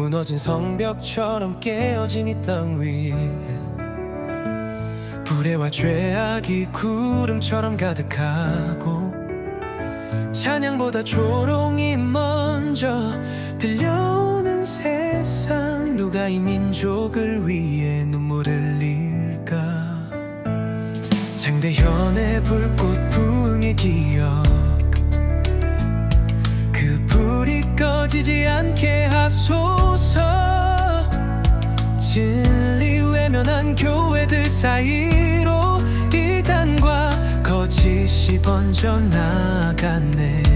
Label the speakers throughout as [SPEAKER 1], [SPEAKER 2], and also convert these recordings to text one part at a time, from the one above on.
[SPEAKER 1] 무너진 성벽처럼 깨어진 이 땅 위에 불의와 죄악이 구름처럼 가득하고 찬양보다 조롱이 먼저 들려오는 세상 누가 이 민족을 위해 눈물을 흘릴까? 장대현의 불꽃 부흥의 기억 교회들 사이로 이단과 거짓이 번져나갔네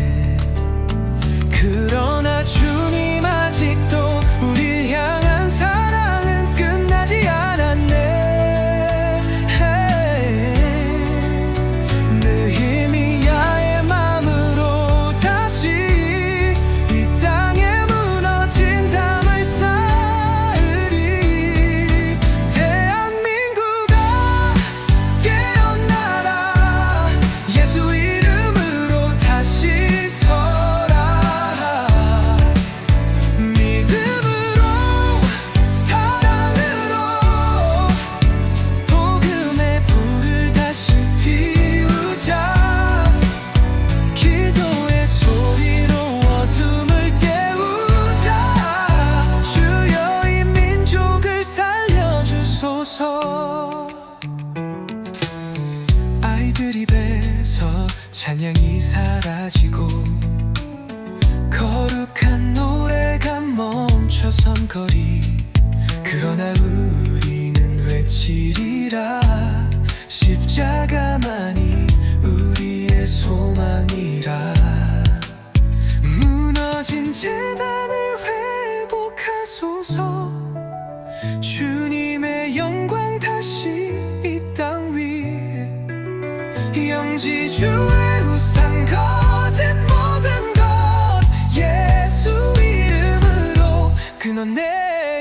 [SPEAKER 1] 입에서 찬양이 사라지고 거룩한 노래가 멈춰선 거리. 그러나 우리는 외치리라 십자가만이 우리의 소망이라. 무너진 재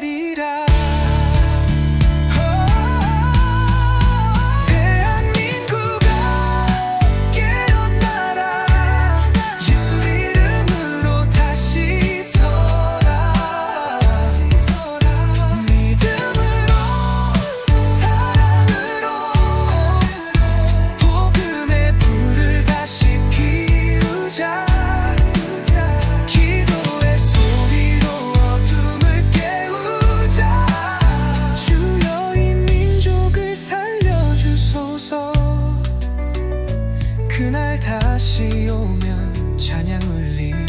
[SPEAKER 1] da 다시 오면 찬양 울림